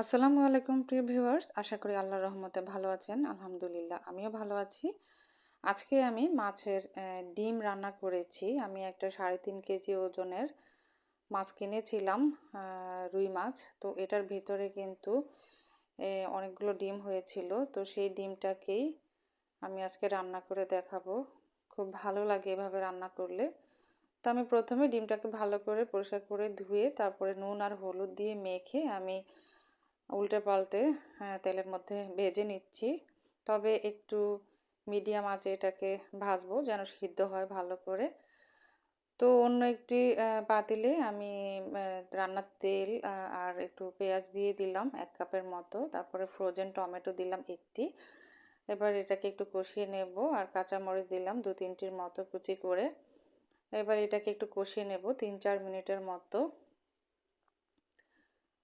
আসসালামু আলাইকুম প্রিয় ভিউয়ার্স, আশা করি আল্লাহর রহমতে ভালো আছেন। আলহামদুলিল্লাহ, আমিও ভালো আছি। আজকে আমি মাছের ডিম রান্না করেছি। আমি একটা সাড়ে তিন কেজি ওজনের মাছ কিনেছিলাম রুই মাছ। তো এটার ভিতরে কিন্তু অনেকগুলো ডিম হয়েছিল। তো সেই ডিমটাকেই আমি আজকে রান্না করে দেখাবো। খুব ভালো লাগে এভাবে রান্না করলে। তো আমি প্রথমে ডিমটাকে ভালো করে পরিষ্কার করে ধুয়ে, তারপরে নুন আর হলুদ দিয়ে মেখে আমি উল্টে পাল্টে হ্যাঁ, তেলের মধ্যে ভেজে নিচ্ছি। তবে একটু মিডিয়াম আঁচে এটাকে ভাজবো যেন সিদ্ধ হয় ভালো করে। তো অন্য একটি পাতিলে আমি রান্নার তেল আর একটু পেঁয়াজ দিয়ে দিলাম এক কাপের মতো। তারপরে ফ্রোজেন টমেটো দিলাম একটি। এবার এটাকে একটু কষিয়ে নেব আর কাঁচামরিচ দিলাম দু তিনটির মতো কুচি করে। এবার এটাকে একটু কষিয়ে নেব তিন চার মিনিটের মতো।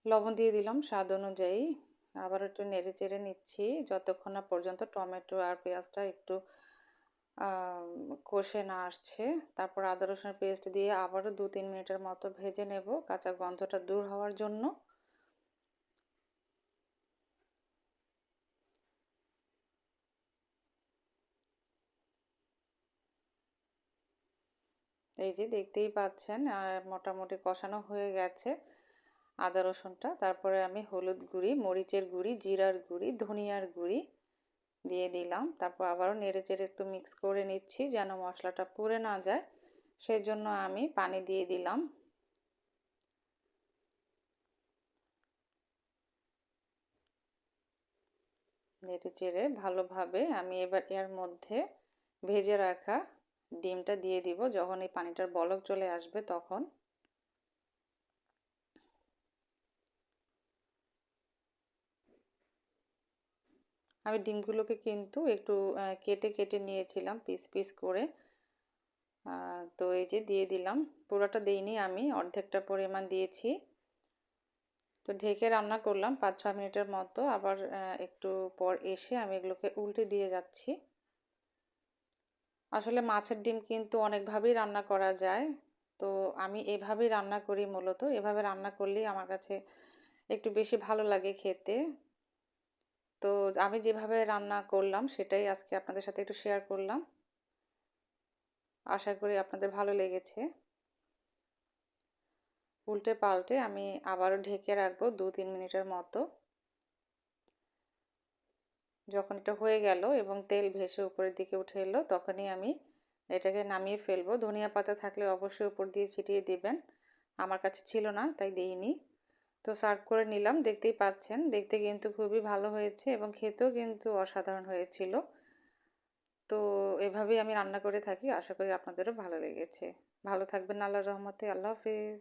লবণ দিয়ে দিলাম স্বাদ অনুযায়ী। আবার একটু নেড়ে চেড়ে নিচ্ছি। যতক্ষণ না পর্যন্ত টমেটো আর পেঁয়াজটা একটু কষে না আসছে। তারপর আদা রসুনের পেস্ট দিয়ে আবারও দু তিন মিনিটের মতো ভেজে নেব। কাঁচা গন্ধটা দূর হওয়ার জন্য। এই যে দেখতেই পাচ্ছেন মোটামুটি কষানো হয়ে গেছে। আদা রসুনটা, তারপরে আমি হলুদ গুঁড়ি, মরিচের গুঁড়ি, জিরার গুঁড়ি, ধনিয়ার গুঁড়ি দিয়ে দিলাম। তারপর আবারও নেড়ে চেড়ে একটু মিক্স করে নিচ্ছি যেন মশলাটা পুড়ে না যায়। সেই জন্য আমি পানি দিয়ে দিলাম। নেড়ে চেড়ে ভালোভাবে আমি এবার এর মধ্যে ভেজে রাখা ডিমটা দিয়ে দিব। যখন এই পানিটার বলক চলে আসবে তখন আমি ডিমগুলোকে কিন্তু একটু কেটে কেটে নিয়েছিলাম পিস পিস করে। তো এই যে দিয়ে দিলাম। পুরোটা দিইনি আমি, অর্ধেকটা পরিমাণ দিয়েছি। তো ঢেকে রান্না করলাম পাঁচ ছ মিনিটের মতো। আবার একটু পর এসে আমি এগুলোকে উল্টে দিয়ে যাচ্ছি। আসলে মাছের ডিম কিন্তু অনেকভাবেই রান্না করা যায়। তো আমি এভাবেই রান্না করি মূলত। এভাবে রান্না করলেই আমার কাছে একটু বেশি ভালো লাগে খেতে। তো আমি যেভাবে রান্না করলাম সেটাই আজকে আপনাদের সাথে একটু শেয়ার করলাম। আশা করি আপনাদের ভালো লেগেছে। উল্টে পাল্টে আমি আবারও ঢেকে রাখব দু তিন মিনিটের মতো। যখন এটা হয়ে গেল এবং তেল ভেসে উপরের দিকে উঠে এলো, তখনই আমি এটাকে নামিয়ে ফেলব। ধনিয়া পাতা থাকলে অবশ্যই উপর দিয়ে ছিটিয়ে দিবেন। আমার কাছে ছিল না, তাই দিইনি। তো সার্ভ করে নিলাম, দেখতেই পাচ্ছেন। দেখতে কিন্তু খুবই ভালো হয়েছে এবং খেতেও কিন্তু অসাধারণ হয়েছিল। তো এভাবেই আমি রান্না করে থাকি। আশা করি আপনাদেরও ভালো লেগেছে। ভালো থাকবেন আল্লাহর রহমতে। আল্লাহ হাফিজ।